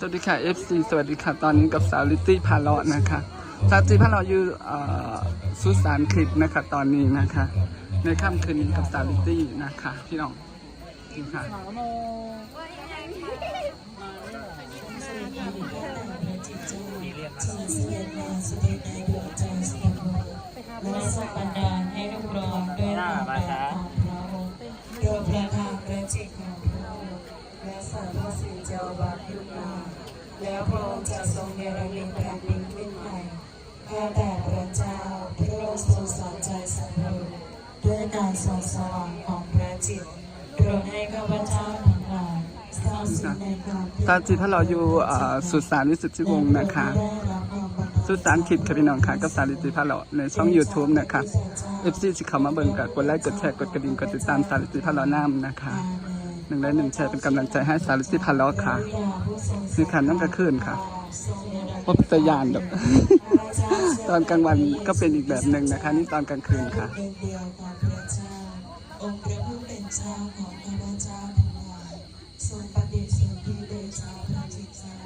สวัสดีค่ะ FC สวัสดีค่ะ ตอนนี้กับสาวลิตตี้พาเลาะนะคะสาวลิตตี้พาเลาะอยู่อ่อสุสานคลิปนะคะตอนนี้นะคะ ในค่ำคืนนี้กับสาวลิตตี้นะคะพี่น้องค่ะและสัมปันดาลให้ เจ้าบาปยุคนาแล้วพระองค์จะทรงเนรมิตแผ่นดินขึ้นใหม่ข้าแต่พระเจ้าพระองค์ทรงสอนใจสัตว์โลกด้วยการส่องสว่างของพระจิตโปรดให้ข้าพเจ้าทั้งหลายทราบสิ่งในความตอนที่พาเราอยู่อ่อสุสานวิสุทธิวงศ์นะคะได้รับความบันดสุสานคลิปค่ะพี่น้องค่ะกับสาวลิตตี้พาเลาะในช่อง YouTube นะคะ FC สิเข้ามาเบิ่งกับกดไลค์กดแชร์กดกระดิ่งกดติดตามสาวลิตตี้พาเลาะน้ำนะคะ หนึ่งไลค์หนึ่งแชร์เป็นกำลังใจให้สาวลิตตี้พาเลาะค่ะนี่ค่ะน้ำกระคืนค่ะพบตยานดอกตอนกลางวันก็เป็นอีกแบบหนึ่งนะคะ นี่ตอนกลางคืนค่ะองค์พระผู้เป็นเจ้าของข้าพเจ้าทั้งหลายทรงประดิษฐ์สิ่งที่เดชาพระจิตเจ้า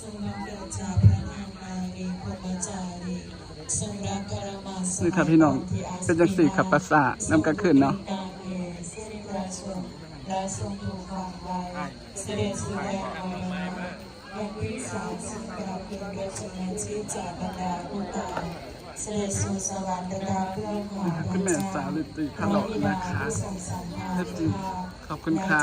ทรงนำเกิดจากพระนางมารีพรหมจารีทรงรับกรมาสนี่ค่ะพี่น้องเป็นจังสี่ขับประสาน้ำกลางคืนเนาะ การเอสิริราช นและทรงถูกวางไว้เสด็จสู่แดนอมรวันที่สามสิบกรกฎาคมราชนาชีพจากบรรดาผู้ตายเสด็จสู่สวรรค์ดาเพื่อนของพระเจ้าสาวลิตตี้พาผู้ทรงสรรหาเอฟซีขอบคุณค่ะ